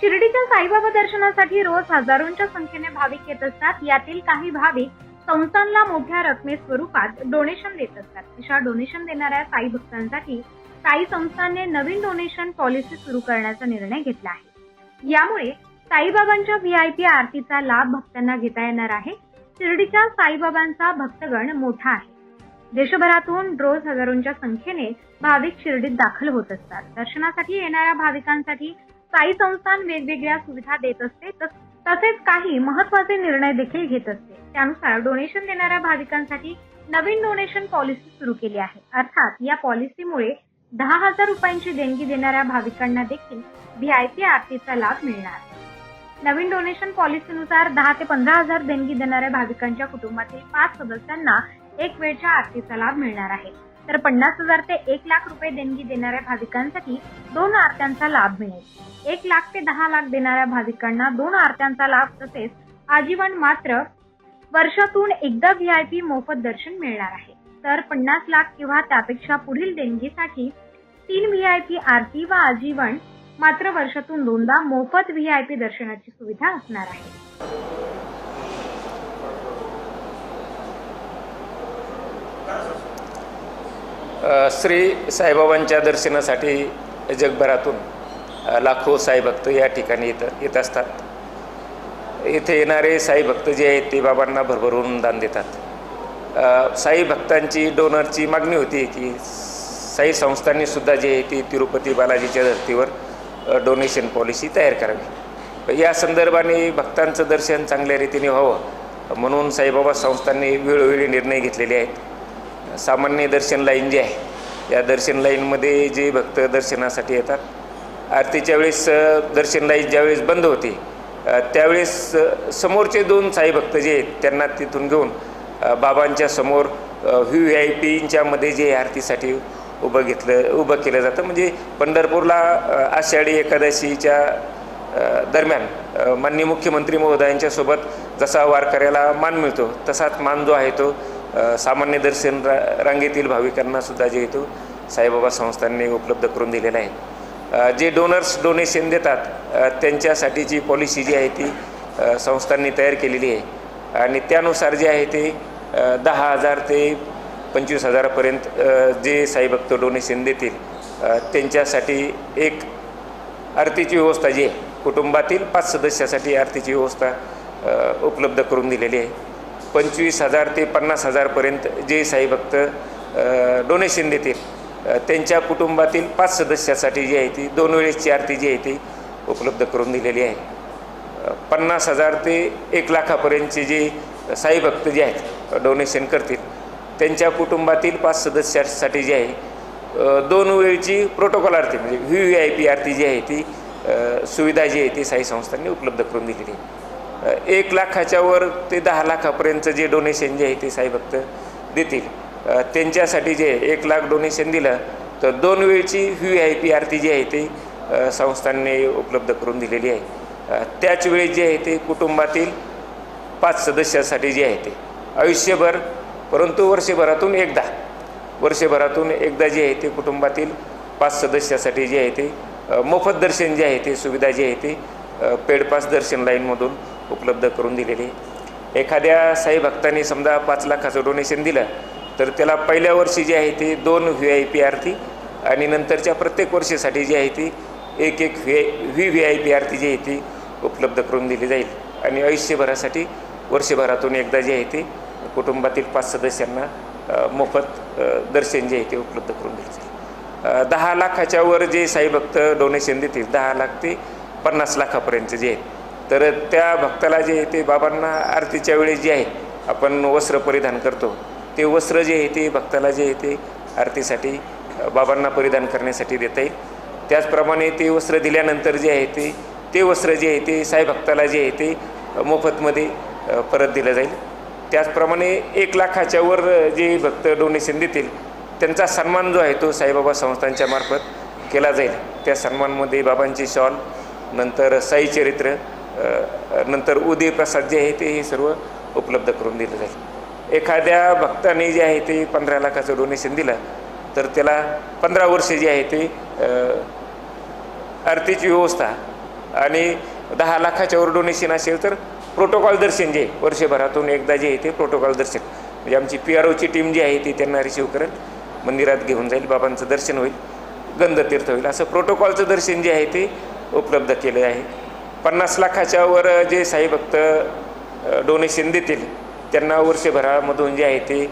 शिर्डीच्या साईबाबा दर्शनासाठी रोज हजारोंच्या संख्येने भाविक येत असतात. यातील काही भाविक संस्थांना मोठ्या रकमे स्वरूपात डोनेशन देत असतात. अशा डोनेशन देणाऱ्या साई भक्तांसाठी साई संस्थांने नवीन डोनेशन पॉलिसी सुरू करण्याचा निर्णय घेतला आहे. यामुळे साईबाबांच्या व्हीआयपी आरतीचा लाभ भक्तांना घेता येणार आहे. शिर्डीच्या साईबाबांचा भक्तगण मोठा आहे. देशभरातून रोज हजारोंच्या संख्येने भाविक शिर्डीत दाखल होत असतात. दर्शनासाठी येणाऱ्या भाविकांसाठी स्थायी संस्थान वेगवेगळ्या सुविधा देत असते तसेच काही महत्त्वाचे निर्णय देखील घेत असते. त्यानुसार डोनेशन देणाऱ्या भाविकांसाठी नवीन डोनेशन पॉलिसी सुरू केली आहे. अर्थात या पॉलिसीमुळे दहा हजार रुपयांची देणगी देणाऱ्या भाविकांना देखील व्हीआयपी आरतीचा लाभ मिळणार. नवीन डोनेशन पॉलिसीनुसार दहा ते पंधरा हजार देणगी देणाऱ्या भाविकांच्या कुटुंबातील पाच सदस्यांना एक वेळच्या आरतीचा लाभ मिळणार आहे. तर पन्नास हजार ते एक लाख रुपये देणगी देणाऱ्या भाविकांसाठी दोन आरत्यांचा लाभ मिळेल. एक लाख ते दहा लाख देणाऱ्या भाविकांना दोन आरत्यांचा लाभ तसेच आजीवन मात्र वर्षातून एकदा व्हीआयपी मोफत दर्शन मिळणार आहे. तर पन्नास लाख किंवा त्यापेक्षा पुढील देणगीसाठी तीन व्हीआयपी आरती व आजीवन मात्र वर्षातून दोनदा मोफत व्हीआयपी दर्शनाची सुविधा असणार आहे. श्री साईबाबांच्या दर्शनासाठी जगभरातून लाखो साईभक्त या ठिकाणी येत येत असतात. इथे येणारे साईभक्त जे आहेत ते बाबांना भरभरून दान देतात. साई भक्तांची डोनरची मागणी होती की साई संस्थांनी सुद्धा जे आहे ती तिरुपती बालाजीच्या धर्तीवर डोनेशन पॉलिसी तयार करावी. या संदर्भाने भक्तांचं दर्शन चांगल्या रीतीने व्हावं म्हणून साईबाबा संस्थांनी वेळोवेळी निर्णय घेतलेले आहेत. सामान्य दर्शन लाईन जी आहे या दर्शन लाईनमध्ये जे भक्त दर्शनासाठी येतात आरतीच्या वेळेस दर्शन लाईन ज्यावेळेस बंद होते त्यावेळेस समोरचे दोन साई भक्त जे आहेत त्यांना तिथून घेऊन बाबांच्या समोर व्ही व्ही आय पींच्यामध्ये जे आरतीसाठी उभं घेतलं उभं केलं जातं. म्हणजे पंढरपूरला आषाढी एकादशीच्या दरम्यान माननीय मुख्यमंत्री महोदयांच्यासोबत जसा वारकऱ्याला मान मिळतो तसाच मान जो आहे तो सामान्य दर्शन रा रांगेतील भाविकांना सुद्धा जे हेतू तो साईबाबा संस्थांनी उपलब्ध करून दिलेला आहे. जे डोनर्स डोनेशन देतात त्यांच्यासाठी त्यांच्यासाठीची पॉलिसी जी आहे ती संस्थांनी तयार केलेली आहे. आणि त्यानुसार जे आहे ते दहा हजार ते पंचवीस हजारापर्यंत जे साईभक्त डोनेशन देतील त्यांच्यासाठी एक आरतीची व्यवस्था जी आहे कुटुंबातील पाच सदस्यासाठी आरतीची व्यवस्था उपलब्ध करून दिलेली आहे. पंचवीस हजार ते पन्नास हजारपर्यंत जे साईभक्त भक्त डोनेशन देतील त्यांच्या कुटुंबातील पाच सदस्यासाठी जी आहे ती दोन वेळेसची आरती जी आहे ती उपलब्ध करून दिलेली आहे. पन्नास हजार ते एक लाखापर्यंतचे जे साईभक्त जे आहेत डोनेशन करतील त्यांच्या कुटुंबातील पाच सदस्यासाठी जी आहे दोन वेळची प्रोटोकॉल आरती म्हणजे व्ही व्ही आय पी आरती जी आहे ती सुविधा जी आहे ती साई संस्थांनी उपलब्ध करून दिलेली आहे. एक लाखाच्या वर ते दहा लाखापर्यंत जे डोनेशन जे आहे ते साई भक्त देतील. त्यांच्यासाठी जे एक लाख डोनेशन दिलं तर दोन वेळची व्ही आय पी आरती जी आहे ती संस्थांनी उपलब्ध करून दिलेली आहे. त्याच वेळी जे आहे ते कुटुंबातील पाच सदस्यासाठी जे आहे ते आयुष्यभर परंतु वर्षभरातून एकदा वर्षभरातून एकदा जे आहे ते कुटुंबातील पाच सदस्यासाठी जे आहे ते मोफत दर्शन जे आहे ते सुविधा जी आहे ते पेडपास दर्शन लाईनमधून उपलब्ध करून दिलेली एखाद्या साई भक्ताने समजा पाच लाखाचं डोनेशन दिलं तर त्याला पहिल्या वर्षी जे आहे ते दोन व्ही आय पी आरती आणि नंतरच्या प्रत्येक वर्षीसाठी जी आहे ती एक एक V V V I P आरती जी आहे ती उपलब्ध करून दिली जाईल. आणि आयुष्यभरासाठी वर्षभरातून एकदा जे आहे ते कुटुंबातील पाच सदस्यांना मोफत दर्शन जे आहे ते उपलब्ध करून दिले जाईल. दहा लाखाच्या वर जे साईभक्त डोनेशन देतील दहा लाख ते पन्नास लाखापर्यंत जे आहेत तर त्या भक्ताला जे आहे ते बाबांना आरतीच्या वेळी जे आहे आपण वस्त्र परिधान करतो. ते वस्त्र जे आहे ते भक्ताला जे आहे ते आरतीसाठी बाबांना परिधान करण्यासाठी देता येईल त्याचप्रमाणे ते वस्त्र दिल्यानंतर जे आहे ते ते वस्त्र जे आहे ते साई भक्ताला जे आहे ते मोफतमध्ये परत दिलं जाईल. त्याचप्रमाणे एक लाखाच्या वर जे भक्त डोनेशन देतील त्यांचा सन्मान जो आहे तो साईबाबा संस्थांच्या मार्फत केला जाईल. त्या सन्मानमध्ये बाबांची शॉल नंतर साई चरित्र नंतर उदय प्रसाद जे आहे ते हे सर्व उपलब्ध करून दिलं जाईल. एखाद्या भक्ताने जे आहे ते पंधरा लाखाचं डोनेशन दिलं तर त्याला पंधरा वर्षे जे आहे ते आरतीची व्यवस्था आणि दहा लाखाच्यावर डोनेशन असेल तर प्रोटोकॉल दर्शन जे वर्षभरातून एकदा जे आहे ते प्रोटोकॉल दर्शन. म्हणजे आमची पी आर ओची टीम जी आहे ती त्यांना रिसीव करेल मंदिरात घेऊन जाईल बाबांचं दर्शन होईल गंधतीर्थ होईल असं प्रोटोकॉलचं दर्शन जे आहे ते उपलब्ध केलं आहे. पन्नास लाखाच्यावर जे साई भक्त डोनेशन देतील त्यांना वर्षभरामधून जे आहे ते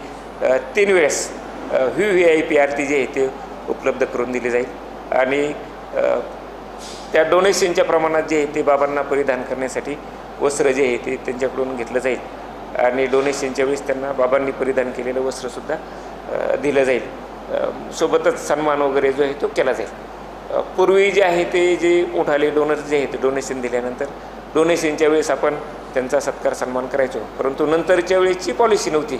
तीन वेळेस व्ही व्ही आय पी आरती जे आहे ते उपलब्ध करून दिली जाईल. आणि त्या डोनेशनच्या प्रमाणात जे आहे ते बाबांना परिधान करण्यासाठी वस्त्र जे आहे ते त्यांच्याकडून घेतलं जाईल. आणि डोनेशनच्या वेळेस त्यांना बाबांनी परिधान केलेलं वस्त्रसुद्धा दिलं जाईल. सोबतच सन्मान वगैरे जो आहे तो केला जाईल. पूर्वी जे आहे ते जे उठाले डोनर जे आहेत डोनेशन दिल्यानंतर डोनेशनच्या वेळेस आपण त्यांचा सत्कार सन्मान करायचो. परंतु नंतरच्या वेळेसची पॉलिसी नव्हती.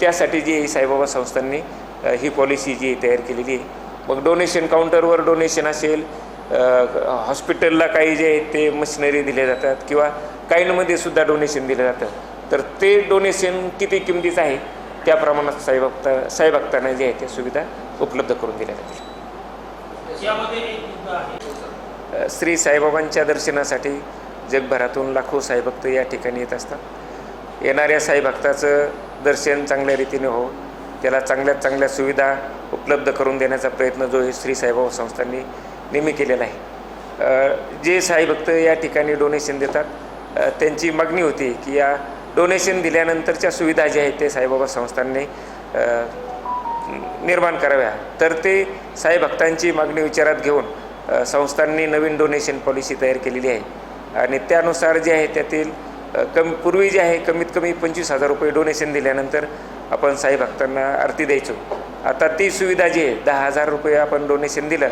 त्यासाठी जी आहे साईबाबा संस्थांनी ही पॉलिसी जी तयार केलेली आहे. मग डोनेशन काउंटरवर डोनेशन असेल हॉस्पिटलला काही जे आहे ते मशिनरी दिल्या जातात किंवा काहींमध्ये सुद्धा डोनेशन दिलं जातं तर ते डोनेशन किती किमतीचं आहे त्या प्रमाणात साईभक्ता साईभक्तांना जे आहे त्या सुविधा उपलब्ध करून दिल्या जातील यामध्ये एक मुद्दा आहे अ, श्री साईबाबांच्या दर्शनासाठी जगभरातून लाखो साईभक्त या ठिकाणी येत असतात. येणाऱ्या साईभक्ताचं दर्शन चांगल्या रीतीने हो त्याला चांगल्यात चांगल्या सुविधा उपलब्ध करून देण्याचा प्रयत्न जो हे श्री साईबाबा संस्थांनी नेहमी केलेला आहे. जे साईभक्त या ठिकाणी डोनेशन देतात त्यांची मागणी होती की या डोनेशन दिल्यानंतरच्या सुविधा ज्या आहेत ते साईबाबा संस्थांनी निर्माण कराव्या. तर ते साई भक्तांची मागणी विचारात घेऊन संस्थांनी नवीन डोनेशन पॉलिसी तयार केलेली आहे. आणि त्यानुसार जे आहे त्यातील कमी पूर्वी जे आहे कमीत कमी पंचवीस हजार रुपये डोनेशन दिल्यानंतर आपण साई भक्तांना आरती द्यायचो. आता ती सुविधा जी आहे दहा हजार रुपये आपण डोनेशन दिलं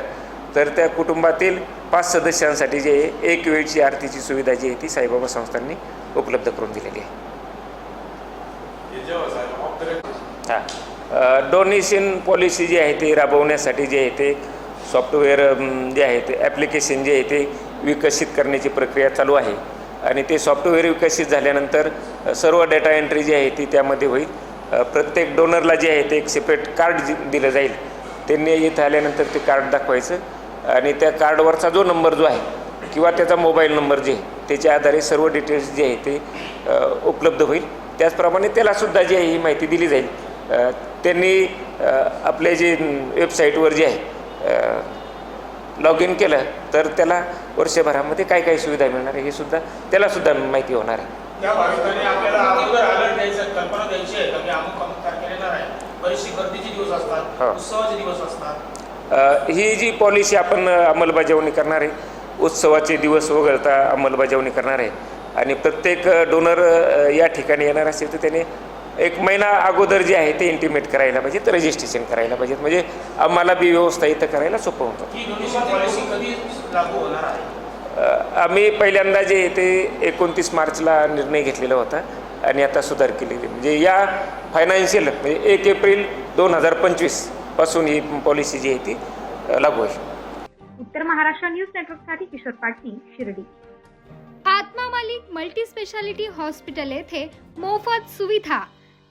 तर त्या कुटुंबातील पाच सदस्यांसाठी जे आहे एक वेळची आरतीची सुविधा जी आहे ती साईबाबा संस्थांनी उपलब्ध करून दिलेली आहे. हां. डोनेशन पॉलिसी जी आहे ती राबवण्यासाठी जे आहे ते सॉफ्टवेअर जे आहे ते ॲप्लिकेशन जे आहे ते विकसित करण्याची प्रक्रिया चालू आहे. आणि ते सॉफ्टवेअर विकसित झाल्यानंतर सर्व डेटा एंट्री जी आहे ती त्यामध्ये होईल. प्रत्येक डोनरला जे आहे ते एक सेपरेट कार्ड दिलं जाईल. त्यांनी इथं आल्यानंतर ते कार्ड दाखवायचं. आणि त्या कार्डवरचा जो नंबर जो आहे किंवा त्याचा मोबाईल नंबर जे आहे त्याच्या आधारे सर्व डिटेल्स जे आहे ते उपलब्ध होईल. त्याचप्रमाणे त्यालासुद्धा जी आहे ही माहिती दिली जाईल. त्यांनी आपले जे वेबसाईटवर जे आहे लॉग इन केलं तर त्याला वर्षभरामध्ये काय काय सुविधा मिळणार आहे हे सुद्धा त्यालासुद्धा माहिती होणार आहे. हा. ही जी पॉलिसी आपण अंमलबजावणी करणार आहे उत्सवाचे दिवस वगळता अंमलबजावणी करणार आहे आणि प्रत्येक डोनर या ठिकाणी येणार असेल तर त्याने एक महिना अगोदर जे आहे ते इंटिमेट करायला पाहिजेत रजिस्ट्रेशन करायला पाहिजेत म्हणजे आम्हाला बी व्यवस्था इथं करायला सोपं होतं. आहे? आम्ही पहिल्यांदा जे आहे ते एकोणतीस मार्चला निर्णय घेतलेला होता आणि आता सुधार केलेली म्हणजे या फायनान्शियल म्हणजे एक एप्रिल दोन हजार पंचवीसपासून ही पॉलिसी जी आहे ती लागू होईल उत्तर महाराष्ट्र न्यूज नेटवर्कसाठी Kishor Patil Shirdi. Atma Malik multi speciality hospital येथे मोफत सुविधा.